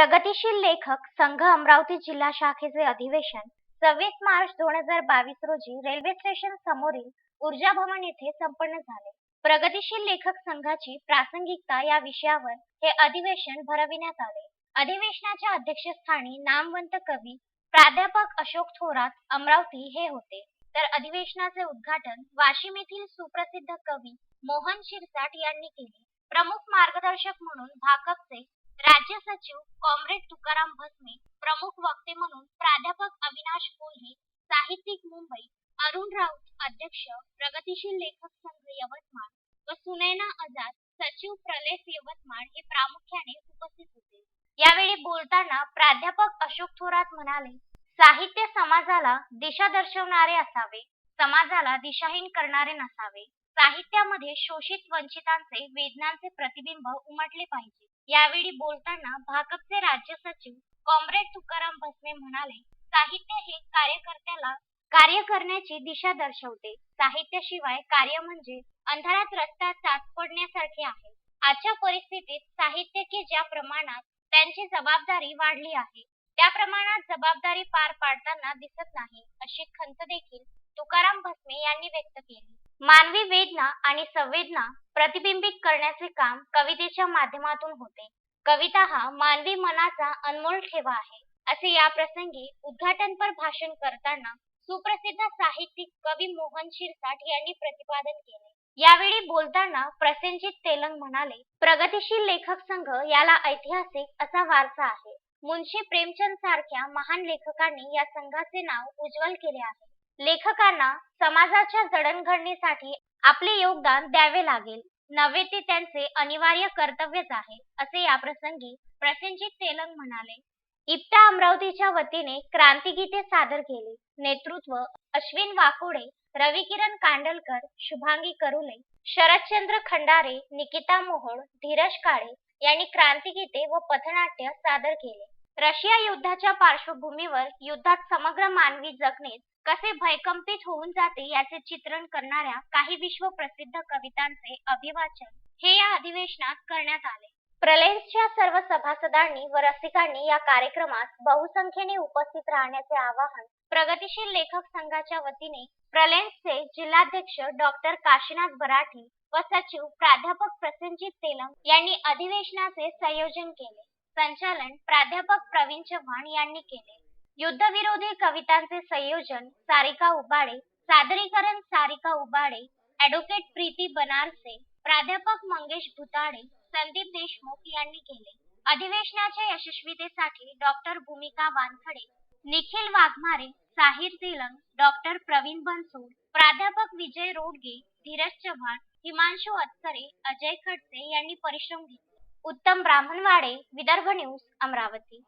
प्रगतीशील लेखक संघ अमरावती जिल्हा शाखेचे अधिवेशन सव्वीस मार्च दोन हजार बावीस रोजी रेल्वे स्टेशन समोरील ऊर्जा भवन येथे संपन्न झाले. प्रगतीशील लेखक संघाची प्रासंगिकता या विषयावर हे अधिवेशन भरविण्यात आले. अधिवेशनाच्या अध्यक्षस्थानी नामवंत कवी प्राध्यापक अशोक थोरात अमरावती हे होते. तर अधिवेशनाचे उद्घाटन वाशिम येथील सुप्रसिद्ध कवी मोहन शिरसाट यांनी केले. प्रमुख मार्गदर्शक म्हणून भाकपचे राज्य सचिव कॉम्रेड तुकाराम भस्मे प्रमुख वक्ते म्हणून प्राध्यापक अविनाश कोल्हे साहित्यिक मुंबई अरुण राऊत अध्यक्ष प्रगतीशील लेखक संघ यवतमाळ व सुनैना आझाद सचिव प्रलेस यवतमाळ हे प्रामुख्याने उपस्थित होते. यावेळी बोलताना प्राध्यापक अशोक थोरात म्हणाले साहित्य समाजाला दिशा दर्शवणारे असावे समाजाला दिशाहीन करणारे नसावे. साहित्यामध्ये शोषित वंचितांचे वेदनांचे प्रतिबिंब उमटले पाहिजे. यावेळी बोलताना भाकपचे राज्य सचिव कॉम्रेड तुकाराम भस्मे म्हणाले साहित्य हे कार्यकर्त्याला कार्य करण्याची दिशा दर्शवते. साहित्याशिवाय कार्य म्हणजे अंधारात रस्त्यात चाच पडण्यासारखे आहे. आजच्या परिस्थितीत साहित्य की ज्या प्रमाणात त्यांची जबाबदारी वाढली आहे त्या प्रमाणात जबाबदारी पार पाडताना दिसत नाही अशी खंत देखील तुकाराम भस्मे यांनी व्यक्त केली. मानवी वेदना आणि संवेदना प्रतिबिंबित करण्याचे काम कवितेच्या माध्यमातून होते. कविता हा मानवी मनाचा अनमोल ठेवा आहे असे या प्रसंगी उद्घाटनपर भाषण करताना सुप्रसिद्ध साहित्यिक कवी मोहन शिरसाट यांनी प्रतिपादन केले. यावेळी बोलताना प्रसेनजित तेलंग म्हणाले प्रगतीशील लेखक संघ याला ऐतिहासिक असा वारसा आहे. मुंशी प्रेमचंद सारख्या महान लेखकांनी या संघाचे नाव उज्ज्वल केले आहे. लेखकांना समाजाच्या जडणघडणीसाठी आपले योगदान द्यावे लागेल. नव्हे ते त्यांचे अनिवार्य कर्तव्यच आहे असे या प्रसंगी प्रसेनजित तेलंग म्हणाले. इप्टा अमरावतीच्या वतीने क्रांतीगीते सादर केले. नेतृत्व अश्विन वाकोडे रविकिरण कांडलकर शुभांगी करुले शरदचंद्र खंडारे निकिता मोहोळ धीरज काळे यांनी क्रांतीगीते व पथनाट्य सादर केले. रशिया युद्धाच्या पार्श्वभूमीवर युद्धात समग्र मानवी जगणे कसे भयकंपित होऊन जाते याचे चित्रण करणाऱ्या काही विश्व प्रसिद्ध कवितांचे अभिवाचन हे या अधिवेशनात करण्यात आले. प्रलेन्सच्या सर्व सभासदांनी व रसिकांनी या कार्यक्रमात बहुसंख्येने उपस्थित राहण्याचे आवाहन प्रगतीशील लेखक संघाच्या वतीने प्रलेन्सचे जिल्हाध्यक्ष डॉक्टर काशीनाथ बराठी व सचिव प्राध्यापक प्रसन्नजीत तेलंग यांनी अधिवेशनाचे संयोजन केले. संचालन प्राध्यापक प्रवीण चव्हाण यांनी केले. युद्धविरोधी कवितांचे संयोजन सारिका उबाळे सादरीकरण सारिका उबाळे ॲडव्होकेट प्रीती बनारसे प्राध्यापक मंगेश भुताडे संदीप देशमुख यांनी केले. अधिवेशनाच्या यशस्वीतेसाठी डॉक्टर भूमिका वानखडे निखिल वाघमारे साहिर तिलंग डॉक्टर प्रवीण बनसूड प्राध्यापक विजय रोडगे धीरज चव्हाण हिमांशु अत्सरे अजय खडसे यांनी परिश्रम घेतले. उत्तम ब्राह्मणवाडे विदर्भ न्यूज अमरावती.